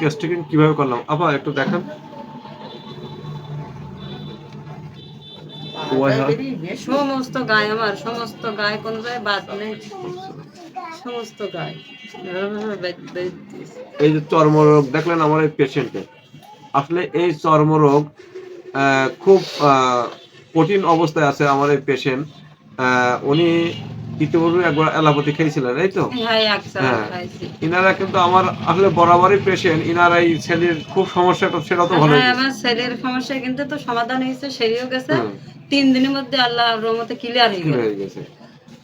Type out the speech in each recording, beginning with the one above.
কেসটিং কীভাবে করলাম? আপা একটু দেখান। সমস্ত গায়ে আমার সমস্ত গায়ে কোন জায়গায় বাদ নেই। সমস্ত গায়ে। এই যে চর্মরোগ দেখলেন আমার এই পেশেন্টের আসলে এই চর্মরোগ আহ, খুব আহ, কঠিন অবস্থায় আছে আমার এই পেশেন্ট উনি ইতিপূর্বে একবার অ্যালোপ্যাথি খেয়েছিলেন এই তো? হ্যাঁ হ্যাঁ। ইনারা কিন্তু আমার আসলে বরাবরই পেশেন্ট ইনারা এই ছেলের খুব সমস্যাটা সেটা তো ভালো হ্যাঁ আমার ছেলের সমস্যা কিন্তু তো সমাধান হয়েছে সেরেও গেছে। তিন দিনের মধ্যে আল্লাহ রহমতে ক্লিয়ার হয়ে গেছে।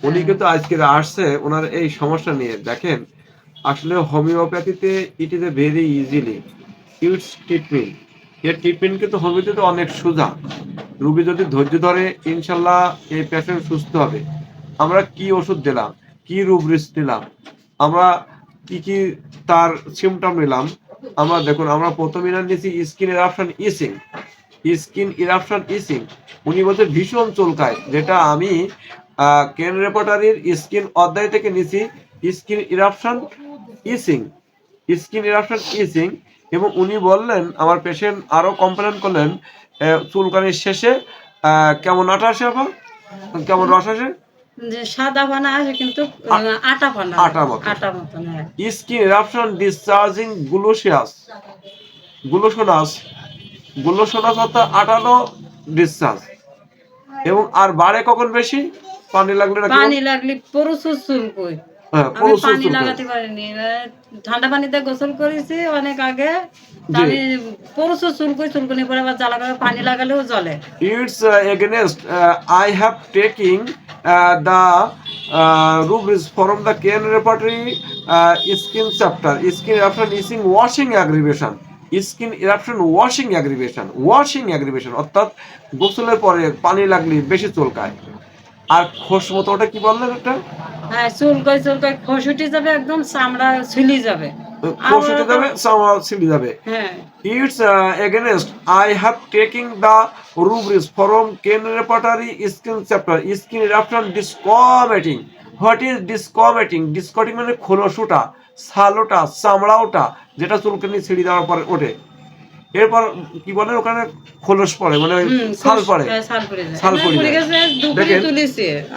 উনি কিন্তু আজকে আসছে ওনার এই সমস্যা নিয়ে। দেখেন আসলে হোমিওপ্যাথিতে it is a very easily it's treatment এর ট্রিটমেন্ট কিন্তু হোমিওপ্যাথিতে অনেক সোজা। রুগী যদি ধৈর্য ধরে ইনশাল্লাহ এই পেশেন্ট সুস্থ হবে। আমরা কি ওষুধ দিলাম? কি রুব্রিস দিলাম আমরা কি কি তার সিমটম নিলাম? আমরা দেখুন, আমরা প্রথমে না নিয়েছি skin eruption itching skin eruption itching উনি বলতে ভীষণ চুলকায়, যেটা আমি কেন রেপোটারির স্কিন অধ্যায় থেকে নিছি skin eruption itching skin eruption itching এবং উনি বললেন, আমার পেশেন্ট আরও কমপ্লেন করলেন চুলকানির শেষে কেমন আটা আসে কেমন রস আসে সাদা পানা আছে কিন্তু আটা পানা। আটা মতো। আটা মতন হ্যাঁ। স্কিন এরাপশন ডিসচার্জিং গ্লুসিয়াস গ্লুসোনাস গ্লুসোনাস অর্থাৎ আটানো ডিসচার্জ এবং আর বাড়ে কখন বেশি? পানি লাগলে পানি লাগলে প্রচুর চুলকুই আমি পানি লাগাতে পারিনি। ঠান্ডা পানিতে গোসল করেছি অনেক আগে। আমি প্রচুর চুলকই চুলকুনি পরে আবার জ্বালা করে পানি লাগালেও washing aggravation. Skin eruption washing aggravation washing aggravation অর্থাৎ গোসলের পরে পানি লাগলে বেশি চুলকায়। আর খোস মতো ওটা কি বললেন একটা? হ্যাঁ চুলকাই চুলকাই খসুটি যাবে একদম চামড়া ছিলি যাবে। খসুটি যাবে চামড়া Kent repertory skin chapter skin repertory desquamating what is desquamating desquamating মানে খোলসুটা ছালোটা চামড়াওটা যেটা চুলকানি ছিঁড়ি দেওয়ার পরে ওঠে। এরপর কি বলে ওখানে খোলস পড়ে মানে ছাল পড়ে। হ্যাঁ, পড়ে দেখেন।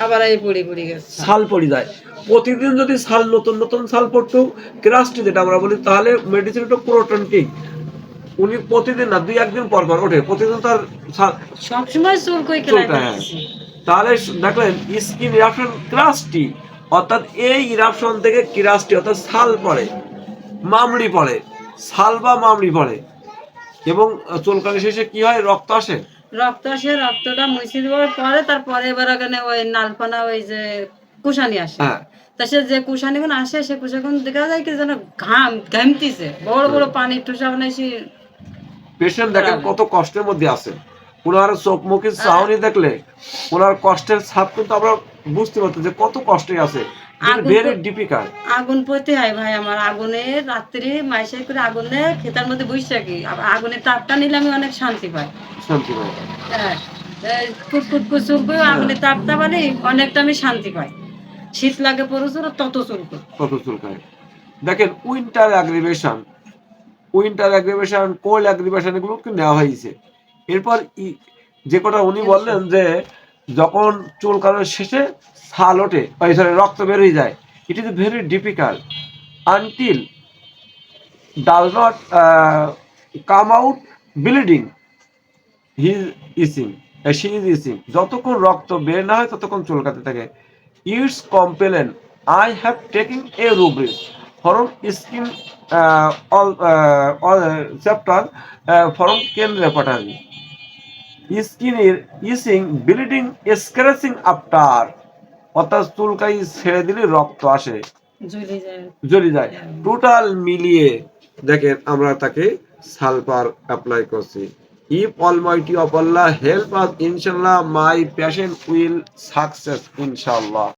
আবার এই পড়ে পড়ে গেছে। পড়ে যায়। প্রতিদিন যদি ছাল নতুন নতুন ছাল পড়তো ক্রাস্টি যেটা আমরা বলি তাহলে মেডিসিনটা প্রোটনটিক উনি প্রতিদিন না দুই একদিন পর পর ওঠে। প্রতিদিন তার সবসময় চুলটা, কেলাই হ্যাঁ। তাহলে দেখলেন স্কিন ইরাপশন ক্রাস্টি অর্থাৎ এই ইরাপশন থেকে কিরাস্টি অর্থাৎ ছাল পড়ে মামড়ি পড়ে। ছাল বা মামড়ি পড়ে। এবং চুলকানি শেষে কি হয়? রক্ত আসে? রক্ত আসে রক্তটা মুছে দেওয়ার পরে তারপরে এবার ওখানে ওই নালপানা ওই যে কুশানি আসে। হ্যাঁ। তা সে যে কুশানিগুলো আসে সে কুশাগুলো দেখা যায় কি যেন ঘাম ঘামতিছে। বড় বড় পানির ঠোসা বানাইছি পেশেন্ট দেখেন কত কষ্টের মধ্যে আছে। ওনার চোখ মুখে চাউনি দেখলে ওনার কষ্টের ছাপ কিন্তু আমরা বুঝতে পারছি যে কত কষ্টে আছে। আগুন আগুন পড়তে হয় ভাই আমার আগুনে রাত্রি মাইসাই করে আগুনে খেতার মধ্যে বসে থাকি আগুনের তাপটা নিলে আমি অনেক শান্তি পাই। শান্তি পায় হ্যাঁ কুটকুট কুচুর করে আগুনের তাপটা মানে অনেকটা আমি শান্তি পাই। শীত লাগে প্রচুর তত চুলকো কত চুলকায় দেখেন winter aggravation winter aggravation cold aggravation এগুলো কিন্তু নেওয়া হয়েছে। এরপর যে কথা উনি বললেন যে যখন চুলকানোর শেষে ছাল ওঠে সরি রক্ত বেরিয়ে যায় it is very difficult until they'll not come out bleeding he itching she is itching যতক্ষণ রক্ত বের না হয়, ততক্ষণ চুলকাতে থাকে। It's complain I have taking a rubric form skin all chapter form Kent repertory স্কিনের ইসিং ব্লিডিং স্ক্র্যাচিং আফটার অর্থাৎ চুলকাই ছেড়ে দিলে রক্ত আসে। জ্বলে যায়। যায়। টোটাল মিলিয়ে দেখেন আমরা তাকে সালফার অ্যাপ্লাই করছি। If almighty of Allah help us ইনশাল্লাহ মাই প্যাশন উইল সাকসেস ইনশাল্লাহ